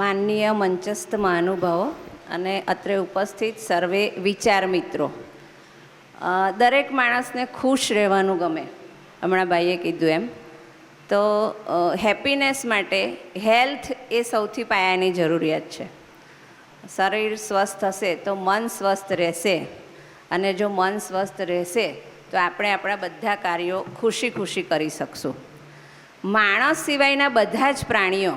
માનનીય મંચસ્થ મહાનુભાવો અને અત્રે ઉપસ્થિત સર્વે વિચાર મિત્રો. દરેક માણસને ખુશ રહેવાનું ગમે, હમણાં ભાઈએ કીધું એમ. તો હેપીનેસ માટે હેલ્થ એ સૌથી પાયાની જરૂરિયાત છે. શરીર સ્વસ્થ હશે તો મન સ્વસ્થ રહેશે અને જો મન સ્વસ્થ રહેશે તો આપણે આપણા બધા કાર્યો ખુશી ખુશી કરી શકશું. માણસ સિવાયના બધા જ પ્રાણીઓ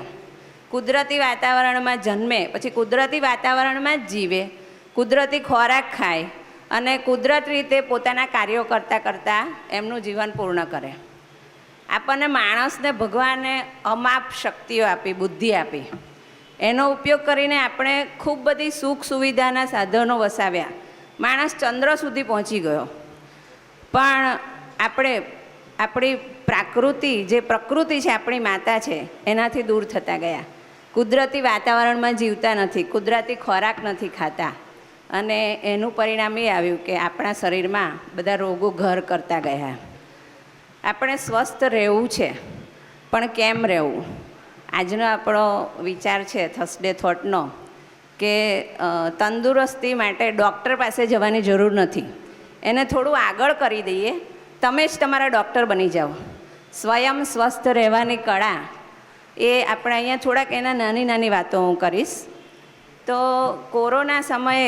કુદરતી વાતાવરણમાં જન્મે, પછી કુદરતી વાતાવરણમાં જ જીવે, કુદરતી ખોરાક ખાય અને કુદરત રીતે પોતાના કાર્યો કરતાં કરતાં એમનું જીવન પૂર્ણ કરે. આપણને માણસને ભગવાને અમાપ શક્તિઓ આપી, બુદ્ધિ આપી. એનો ઉપયોગ કરીને આપણે ખૂબ બધી સુખ સુવિધાના સાધનો વસાવ્યા. માણસ ચંદ્ર સુધી પહોંચી ગયો. પણ આપણે, આપણી પ્રાકૃતિ જે પ્રકૃતિ છે, આપણી માતા છે, એનાથી દૂર થતા ગયા. કુદરતી વાતાવરણમાં જીવતા નથી, કુદરતી ખોરાક નથી ખાતા. અને એનું પરિણામ એ આવ્યું કે આપણા શરીરમાં બધા રોગો ઘર કરતા ગયા. આપણે સ્વસ્થ રહેવું છે, પણ કેમ રહેવું? આજનો આપણો વિચાર છે થર્સડે થોટનો કે તંદુરસ્તી માટે ડૉક્ટર પાસે જવાની જરૂર નથી. એને થોડું આગળ કરી દઈએ. તમે જ તમારા ડૉક્ટર બની જાઓ. સ્વયં સ્વસ્થ રહેવાની કળા એ આપણે અહીંયા થોડાક એના નાની નાની વાતો હું કરીશ. તો કોરોના સમયે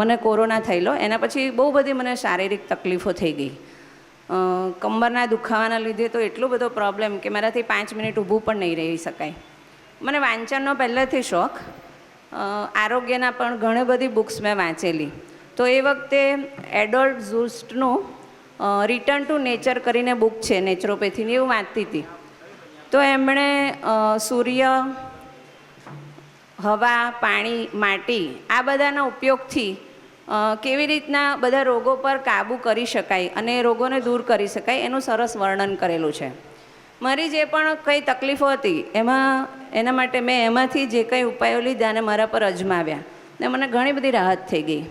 મને કોરોના થયેલો. એના પછી બહુ બધી મને શારીરિક તકલીફો થઈ ગઈ. કમરના દુખાવાના લીધે તો એટલો બધો પ્રોબ્લેમ કે મારાથી પાંચ મિનિટ ઊભું પણ નહીં રહી શકાય. મને વાંચનનો પહેલેથી શોખ. આરોગ્યના પણ ઘણી બધી બુક્સ મેં વાંચેલી. તો એ વખતે એડોલ્ટ ઝુસ્ટનું રિટર્ન ટુ નેચર કરીને બુક છે નેચરોપેથીની, એવું વાંચતી હતી. તો એમણે સૂર્ય, હવા, પાણી, માટી આ બધાના ઉપયોગથી કેવી રીતના બધા રોગો પર કાબૂ કરી શકાય અને રોગોને દૂર કરી શકાય એનું સરસ વર્ણન કરેલું છે. મારી જે પણ કંઈ તકલીફો હતી, એમાં, એના માટે મેં એમાંથી જે કંઈ ઉપાયો લીધા અને મારા પર અજમાવ્યા ને મને ઘણી બધી રાહત થઈ ગઈ.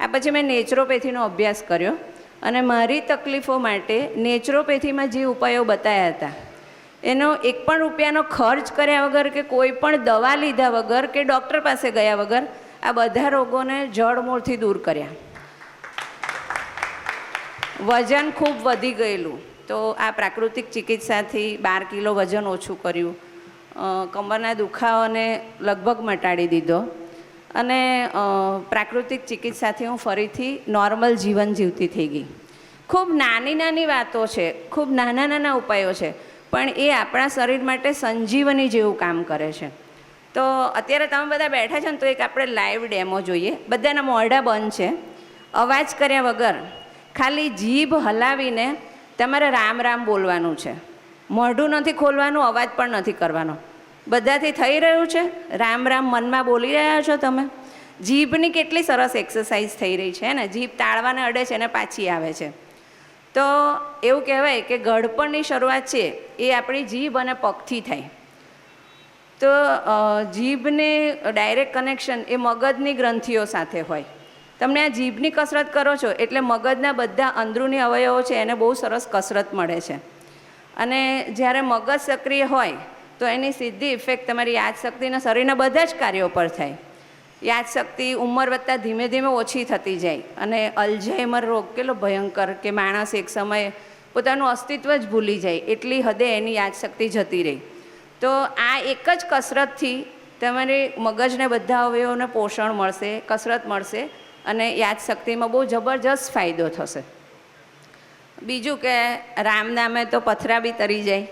આ પછી મેં નેચરોપેથીનો અભ્યાસ કર્યો અને મારી તકલીફો માટે નેચરોપેથીમાં જે ઉપાયો બતાવ્યા હતા એનો એક પણ રૂપિયાનો ખર્ચ કર્યા વગર કે કોઈ પણ દવા લીધા વગર કે ડૉક્ટર પાસે ગયા વગર આ બધા રોગોને જડમૂળથી દૂર કર્યા. વજન ખૂબ વધી ગયેલું. તો આ પ્રાકૃતિક ચિકિત્સાથી બાર કિલો વજન ઓછું કર્યું. કમરના દુખાવાને લગભગ મટાડી દીધો. અને પ્રાકૃતિક ચિકિત્સાથી હું ફરીથી નોર્મલ જીવન જીવતી થઈ ગઈ. ખૂબ નાની નાની વાતો છે. ખૂબ નાના નાના ઉપાયો છે. પણ એ આપણા શરીર માટે સંજીવની જેવું કામ કરે છે. તો અત્યારે તમે બધા બેઠા છો ને તો એક આપણે લાઈવ ડેમો જોઈએ. બધાના મોઢા બંધ છે. અવાજ કર્યા વગર ખાલી જીભ હલાવીને તમારે રામ રામ બોલવાનું છે. મોઢું નથી ખોલવાનું, અવાજ પણ નથી કરવાનો. બધાથી થઈ રહ્યું છે? રામ રામ મનમાં બોલી રહ્યા છો તમે? જીભની કેટલી સરસ એક્સરસાઇઝ થઈ રહી છે ને? જીભ તાળવાને અડે છે અને પાછી આવે છે. તો એવું કહેવાય કે ગળપણની શરૂઆત છે એ આપણી જીભ અને પગથી થાય. તો જીભને ડાયરેક્ટ કનેક્શન એ મગજની ગ્રંથિઓ સાથે હોય. તમને આ જીભની કસરત કરો છો એટલે મગજના બધા અંદરૂની અવયવો છે એને બહુ સરસ કસરત મળે છે. અને જ્યારે મગજ સક્રિય હોય તો એની સીધી ઇફેક્ટ તમારી યાદશક્તિના શરીરના બધા જ કાર્યો પર થાય. યાદશક્તિ ઉંમર વધતાં ધીમે ધીમે ઓછી થતી જાય અને અલ્ઝાઇમર રોગ કેટલો ભયંકર કે માણસ એક સમયે પોતાનું અસ્તિત્વ જ ભૂલી જાય, એટલી હદે એની યાદશક્તિ જતી રહી. તો આ એક જ કસરતથી તમારી મગજને બધા અવયવોને પોષણ મળશે, કસરત મળશે અને યાદશક્તિમાં બહુ જબરજસ્ત ફાયદો થશે. બીજું કે રામ નામે તો પથરા બી તરી જાય,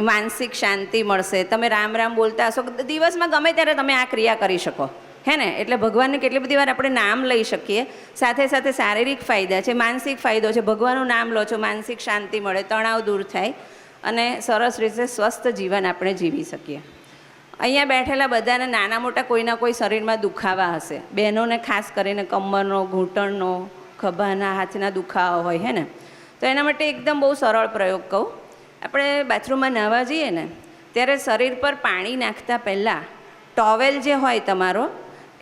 માનસિક શાંતિ મળશે. તમે રામ રામ બોલતા હશો, દિવસમાં ગમે ત્યારે તમે આ ક્રિયા કરી શકો. હે ને? એટલે ભગવાનને કેટલી બધી વાર આપણે નામ લઈ શકીએ. સાથે સાથે શારીરિક ફાયદા છે, માનસિક ફાયદો છે. ભગવાનનું નામ લો છો, માનસિક શાંતિ મળે, તણાવ દૂર થાય અને સરસ રીતે સ્વસ્થ જીવન આપણે જીવી શકીએ. અહીંયા બેઠેલા બધાને નાના મોટા કોઈના કોઈ શરીરમાં દુખાવા હશે. બહેનોને ખાસ કરીને કમરનો, ઘૂંટણનો, ખભાના હાથના દુખાવા હોય, હે ને? તો એના માટે એકદમ બહુ સરળ પ્રયોગ કહું. આપણે બાથરૂમમાં નાહવા જઈએ ને, ત્યારે શરીર પર પાણી નાખતા પહેલાં ટોવેલ જે હોય તમારો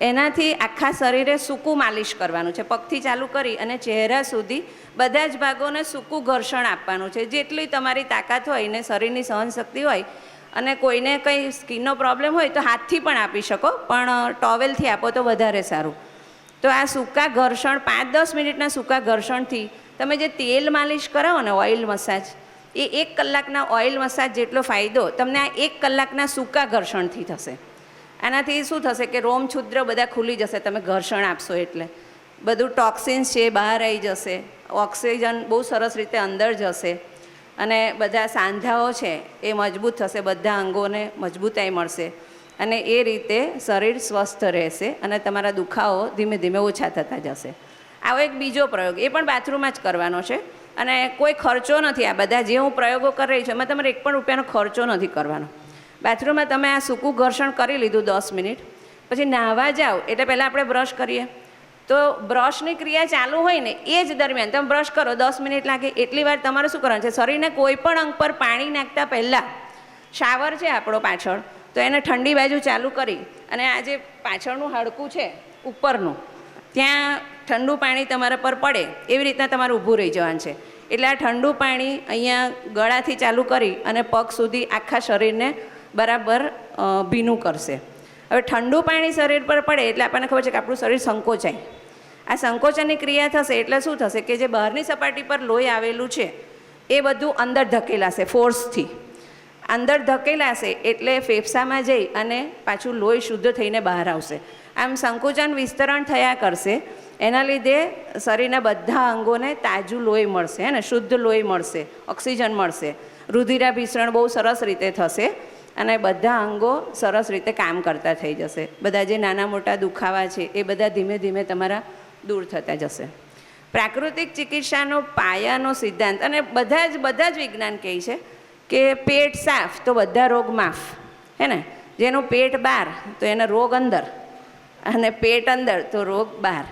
એનાથી આખા શરીરે સૂકું માલિશ કરવાનું છે. પગથી ચાલુ કરી અને ચહેરા સુધી બધા જ ભાગોને સૂકું ઘર્ષણ આપવાનું છે. જેટલી તમારી તાકાત હોય ને શરીરની સહનશક્તિ હોય અને કોઈને કંઈ સ્કિનનો પ્રોબ્લેમ હોય તો હાથથી પણ આપી શકો, પણ ટોવેલથી આપો તો વધારે સારું. તો આ સૂકા ઘર્ષણ, પાંચ દસ મિનિટના સૂકા ઘર્ષણથી તમે જે તેલ માલિશ કરાવો ને ઓઇલ મસાજ, એ એક કલાકના ઓઇલ મસાજ જેટલો ફાયદો, તમને આ એક કલાકના સૂકા ઘર્ષણથી થશે. આનાથી શું થશે કે રોમ છુદ્ર બધા ખુલી જશે, તમે ઘર્ષણ આપશો એટલે. બધું ટોક્સિન્સ છે બહાર આવી જશે, ઓક્સિજન બહુ સરસ રીતે અંદર જશે અને બધા સાંધાઓ છે એ મજબૂત થશે, બધા અંગોને મજબૂતાઈ મળશે અને એ રીતે શરીર સ્વસ્થ રહેશે અને તમારા દુખાવો ધીમે ધીમે ઓછા થતા જશે. આવો એક બીજો પ્રયોગ, એ પણ બાથરૂમમાં જ કરવાનો છે અને કોઈ ખર્ચો નથી આ બધા જે હું પ્રયોગો કરી રહી છું, એમાં તમારે એક પણ રૂપિયાનો ખર્ચો નથી કરવાનો. બાથરૂમમાં તમે આ સૂકું ઘર્ષણ કરી લીધું દસ મિનિટ. પછી નાહવા જાઓ, એટલે પહેલાં આપણે બ્રશ કરીએ. તો બ્રશની ક્રિયા ચાલુ હોય ને, એ જ દરમિયાન તમે બ્રશ કરો, દસ મિનિટ લાગે. એટલી વાર તમારે શું કરવાનું છે? શરીરને કોઈ પણ અંગ પર પાણી નાખતા પહેલાં શાવર છે આપણો પાછળ, તો એને ઠંડી બાજુ ચાલુ કરી અને આ જે પાછળનું હાડકું છે, ઉપરનું, ત્યાં ઠંડુ પાણી તમારા પર પડે, એવી રીતના તમારે ઊભું રહી જવાનું છે. એટલે આ ઠંડુ પાણી અહીંયા ગળાથી ચાલુ કરી અને પગ સુધી આખા શરીરને બરાબર ભીનું કરશે. હવે ઠંડુ પાણી શરીર પર પડે એટલે આપણને ખબર છે કે આપણું શરીર સંકોચાય. આ સંકોચનની ક્રિયા થશે એટલે શું થશે કે જે બહારની સપાટી પર લોહી આવેલું છે, એ બધું અંદર ધકેલાશે ફોર્સથી અંદર ધકેલાશે એટલે ફેફસામાં જઈ અને પાછું લોહી શુદ્ધ થઈને બહાર આવશે. આમ સંકોચન વિસ્તરણ થયા કરશે, એના લીધે શરીરના બધા અંગોને તાજું લોહી મળશે, હે ને? શુદ્ધ લોહી મળશે, ઓક્સિજન મળશે. રુધિરાભિસરણ બહુ સરસ રીતે થશે. અને બધા અંગો સરસ રીતે કામ કરતા થઈ જશે. બધા જે નાના મોટા દુખાવા છે, એ બધા ધીમે ધીમે તમારા દૂર થતા જશે. પ્રાકૃતિક ચિકિત્સાનો પાયાનો સિદ્ધાંત, અને બધા જ બધા જ વિજ્ઞાન કહે છે કે પેટ સાફ તો બધા રોગ માફ. હે ને? જેનું પેટ બહાર તો એના રોગ અંદર, અને પેટ અંદર તો રોગ બહાર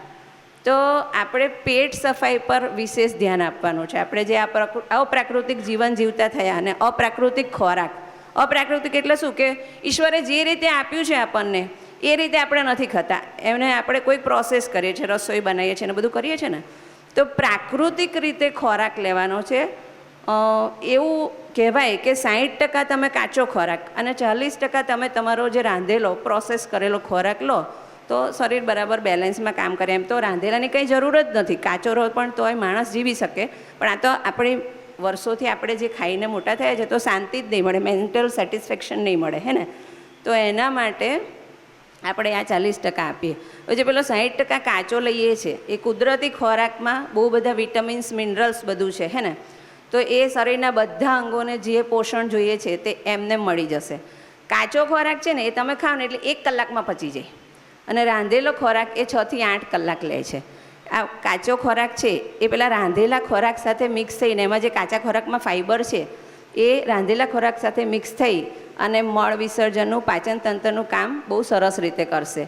તો આપણે પેટ સફાઈ પર વિશેષ ધ્યાન આપવાનું છે. આપણે જે આ પ્રકૃ, અપ્રાકૃતિક જીવન જીવતા થયા અને અપ્રાકૃતિક ખોરાક અપ્રાકૃતિક એટલે શું? કે ઈશ્વરે જે રીતે આપ્યું છે આપણને, એ રીતે આપણે નથી ખાતા. એમને આપણે કોઈ પ્રોસેસ કરીએ છીએ, રસોઈ બનાવીએ છીએ ને બધું કરીએ છીએ ને, તો પ્રાકૃતિક રીતે ખોરાક લેવાનો છે એવું કહેવાય કે સાહીઠ ટકા તમે કાચો ખોરાક અને ચાલીસ ટકા તમે તમારો જે રાંધેલો પ્રોસેસ કરેલો ખોરાક લો, તો શરીર બરાબર બેલેન્સમાં કામ કરે. એમ તો રાંધેલાની કંઈ જરૂર જ નથી. કાચો રહો પણ તોય માણસ જીવી શકે. પણ આ તો આપણી વર્ષોથી આપણે જે ખાઈને મોટા થયા છે, તો શાંતિ જ નહીં મળે મેન્ટલ સેટિસ્ફેક્શન નહીં મળે, હે ને? તો એના માટે આપણે આ ચાલીસ ટકા આપીએ. જે પેલો સાહીઠ ટકા કાચો લઈએ છીએ એ કુદરતી ખોરાકમાં બહુ બધા વિટામિન્સ, મિનરલ્સ બધું છે, હે ને? તો એ શરીરના બધા અંગોને જે પોષણ જોઈએ છે, તે એમને મળી જશે. કાચો ખોરાક છે ને, એ તમે ખાવ ને એટલે એક કલાકમાં પચી જાય. અને રાંધેલો ખોરાક એ છથી આઠ કલાક લે છે. આ કાચો ખોરાક છે, એ પેલા રાંધેલા ખોરાક સાથે મિક્સ થઈને, એમાં જે કાચા ખોરાકમાં ફાઈબર છે, એ રાંધેલા ખોરાક સાથે મિક્સ થઈ અને મળ વિસર્જનનું, પાચન તંત્રનું કામ બહુ સરસ રીતે કરશે.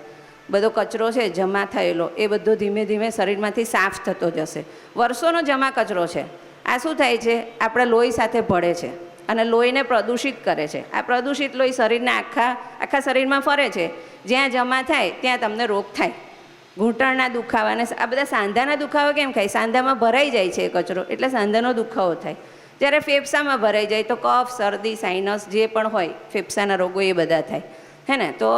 બધો કચરો છે, જમા થયેલો, એ બધો ધીમે ધીમે શરીરમાંથી સાફ થતો જશે. વર્ષોનો જમા કચરો છે. આ શું થાય છે? આપણા લોહી સાથે ભળે છે અને લોહીને પ્રદૂષિત કરે છે. આ પ્રદૂષિત લોહી શરીરના આખા આખા શરીરમાં ફરે છે. જ્યાં જમા થાય, ત્યાં તમને રોગ થાય. ઘૂંટણના દુખાવા અને આ બધા સાંધાના દુખાવા કેમ થાય સાંધામાં ભરાઈ જાય છે કચરો. એટલે સાંધાનો દુખાવો થાય. જ્યારે ફેફસામાં ભરાઈ જાય તો કફ, શરદી સાઇનસ જે પણ હોય, ફેફસાના રોગો એ બધા થાય. હે ને? તો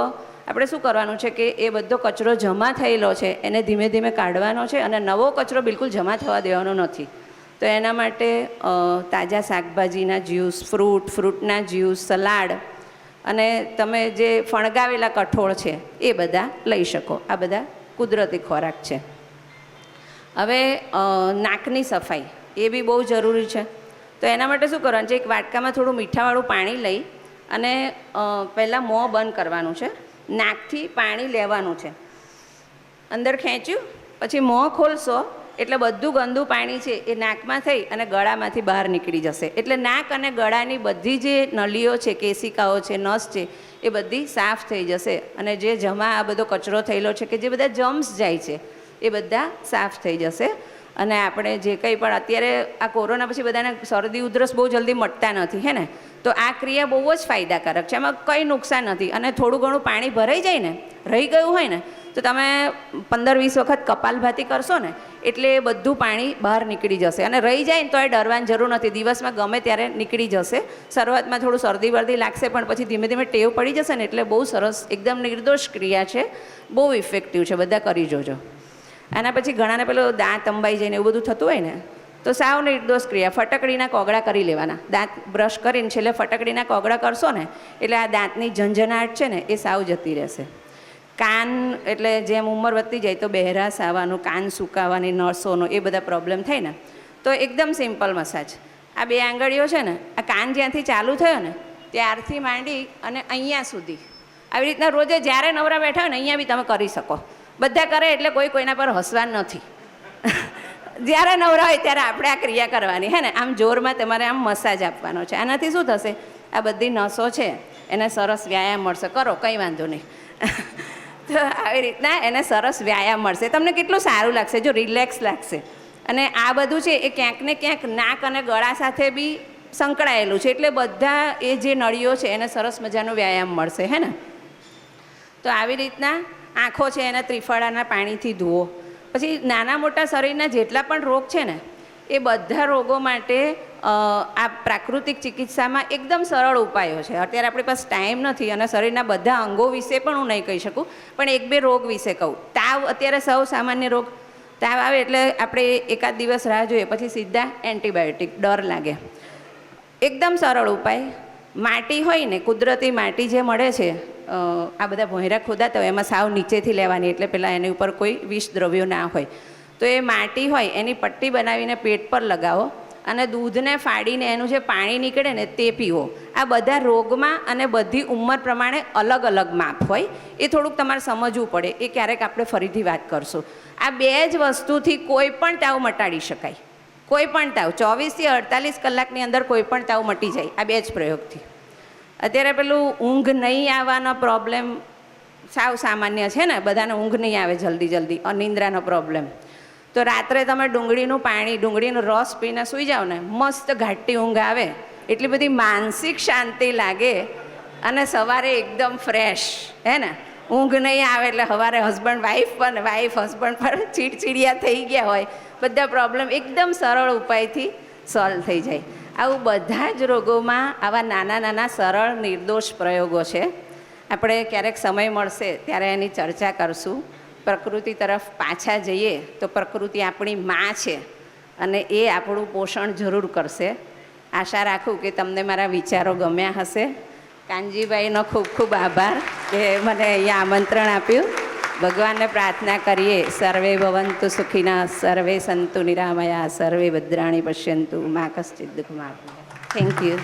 આપણે શું કરવાનું છે કે એ બધો કચરો જમા થયેલો છે, એને ધીમે ધીમે કાઢવાનો છે અને નવો કચરો બિલકુલ જમા થવા દેવાનો નથી. તો એના માટે તાજા શાકભાજીના જ્યુસ, ફ્રૂટ, ફ્રૂટના જ્યુસ, સલાડ અને તમે જે ફણગાવેલા કઠોળ છે, એ બધા લઈ શકો. આ બધા કુદરતી ખોરાક છે. હવે નાકની સફાઈ, એ બી બહુ જરૂરી છે. તો એના માટે શું કરવાનું છે, એક વાટકામાં થોડું મીઠાવાળું પાણી લઈ અને પહેલાં મોં બંધ કરવાનું છે. નાકથી પાણી લેવાનું છે. અંદર ખેંચ્યું, પછી મોં ખોલશો એટલે બધું ગંદુ પાણી છે એ નાકમાં થઈ અને ગળામાંથી બહાર નીકળી જશે. એટલે નાક અને ગળાની બધી જે નળીઓ છે કેસિકાઓ છે, નસ છે, એ બધી સાફ થઈ જશે. અને જે જમા આ બધો કચરો થયેલો છે કે જે બધા જમ્સ જાય છે, એ બધા સાફ થઈ જશે. અને આપણે જે કંઈ પણ અત્યારે આ કોરોના પછી બધાને શરદી ઉધરસ બહુ જલ્દી મટતા નથી, હે ને? તો આ ક્રિયા બહુ જ ફાયદાકારક છે. એમાં કંઈ નુકસાન નથી. અને થોડું ઘણું પાણી ભરાઈ જાય ને, રહી ગયું હોય ને તો તમે પંદર વીસ વખત કપાલભાતી કરશો ને, એટલે બધું પાણી બહાર નીકળી જશે. અને રહી જાય ને તો એ ડરવાની જરૂર નથી. દિવસમાં ગમે ત્યારે નીકળી જશે. શરૂઆતમાં થોડું શરદી વરદી લાગશે, પણ પછી ધીમે ધીમે ટેવ પડી જશે ને, એટલે બહુ સરસ, એકદમ નિર્દોષ ક્રિયા છે. બહુ ઇફેક્ટિવ છે. બધા કરી જોજો. આના પછી ઘણાને પેલો દાંત અંબાઈ જાય ને એવું બધું થતું હોય ને, તો સાવ નિર્દોષ ક્રિયા. ફટકડીના કોગળા કરી લેવાના. દાંત બ્રશ કરીને છેલ્લે ફટકડીના કોગળા કરશો ને, એટલે આ દાંતની ઝંઝનાટ છે ને, એ સાવ જતી રહેશે. કાન એટલે જેમ ઉંમર વધતી જાય તો બહેરાશ આવવાનું, કાન સુકાવાની, નસોનો એ બધા પ્રોબ્લેમ થાય ને. તો એકદમ સિમ્પલ મસાજ આ બે આંગળીઓ છે ને, આ કાન જ્યાંથી ચાલુ થયો ને, ત્યારથી માંડી અને અહીંયા સુધી. આવી રીતના રોજે જ્યારે નવરા બેઠા હોય ને, અહીંયા બી તમે કરી શકો. બધા કરે એટલે કોઈ કોઈના પર હસવાનું નથી. જ્યારે નવરા હોય ત્યારે આપણે આ ક્રિયા કરવાની, હે ને? આમ જોરમાં તમારે આમ મસાજ આપવાનો છે. આનાથી શું થશે? આ બધી નસો છે, એને સરસ વ્યાયામ મળશે. કરો, કંઈ વાંધો નહીં. તો આવી રીતના એને સરસ વ્યાયામ મળશે. તમને કેટલું સારું લાગશે? જો રિલેક્સ લાગશે. અને આ બધું છે એ ક્યાંક ને ક્યાંક નાક અને ગળા સાથે બી સંકળાયેલું છે. એટલે બધા એ જે નળીઓ છે એને સરસ મજાનો વ્યાયામ મળશે, હે ને? તો આવી રીતના આંખો છે એના ત્રિફળાના પાણીથી ધુઓ પછી નાના મોટા શરીરના જેટલા પણ રોગ છે ને એ બધા રોગો માટે આ પ્રાકૃતિક ચિકિત્સામાં એકદમ સરળ ઉપાયો છે. અત્યારે આપણી પાસે ટાઈમ નથી અને શરીરના બધા અંગો વિશે પણ હું નહીં કહી શકું, પણ એક બે રોગ વિશે કહું. તાવ અત્યારે સૌ સામાન્ય રોગ, તાવ આવે એટલે આપણે એકાદ દિવસ રાહ જોઈએ, પછી સીધા એન્ટીબાયોટિક, ડર લાગે. એકદમ સરળ ઉપાય. માટી હોય ને, કુદરતી માટી જે મળે છે આ બધા ભોંયરા ખોદાતા હોય, એમાં સાવ નીચેથી લેવાની, એટલે પહેલાં એની ઉપર કોઈ વિષ દ્રવ્યો ના હોય. તો એ માટી હોય, એની પટ્ટી બનાવીને પેટ પર લગાવો અને દૂધને ફાડીને એનું જે પાણી નીકળે ને તે પીવો. આ બધા રોગમાં અને બધી ઉંમર પ્રમાણે અલગ અલગ માપ હોય. એ થોડુંક તમારે સમજવું પડે. એ ક્યારેક આપણે ફરીથી વાત કરશું. આ બે જ વસ્તુથી કોઈ પણ તાવ મટાડી શકાય. કોઈ પણ તાવ, ચોવીસથી અડતાલીસ કલાકની અંદર કોઈ પણ તાવ મટી જાય. આ બે જ પ્રયોગથી. અત્યારે પેલું ઊંઘ નહીં આવવાનો પ્રોબ્લેમ સાવ સામાન્ય છે ને. બધાને ઊંઘ નહીં આવે જલ્દી જલ્દી. અનિંદ્રાનો પ્રોબ્લેમ તો રાત્રે તમે ડુંગળીનું પાણી, ડુંગળીનો રસ પીને સૂઈ જાઓ ને, મસ્ત ઘાટી ઊંઘ આવે. એટલી બધી માનસિક શાંતિ લાગે અને સવારે એકદમ ફ્રેશ હે ને? ઊંઘ નહીં આવે એટલે સવારે હસબન્ડ વાઈફ પણ વાઈફ હસબન્ડ પર ચીડચીડિયા થઈ ગયા હોય. બધા પ્રોબ્લેમ એકદમ સરળ ઉપાયથી સોલ્વ થઈ જાય. આવું બધા જ રોગોમાં આવા નાના નાના સરળ નિર્દોષ પ્રયોગો છે. આપણે ક્યારેક સમય મળશે ત્યારે એની ચર્ચા કરશું. પ્રકૃતિ તરફ પાછા જઈએ તો પ્રકૃતિ આપણી માં છે અને એ આપણું પોષણ જરૂર કરશે. આશા રાખું કે તમને મારા વિચારો ગમ્યા હશે. કાનજીભાઈનો ખૂબ ખૂબ આભાર કે મને અહીંયા આમંત્રણ આપ્યું. ભગવાનને પ્રાર્થના કરીએ, સર્વે ભવંતુ સુખીના, સર્વે સંતુ નિરામયા, સર્વે ભદ્રાણી પશ્યંતુ, મા કશ્ચિત દુઃખમાં થેન્ક યુ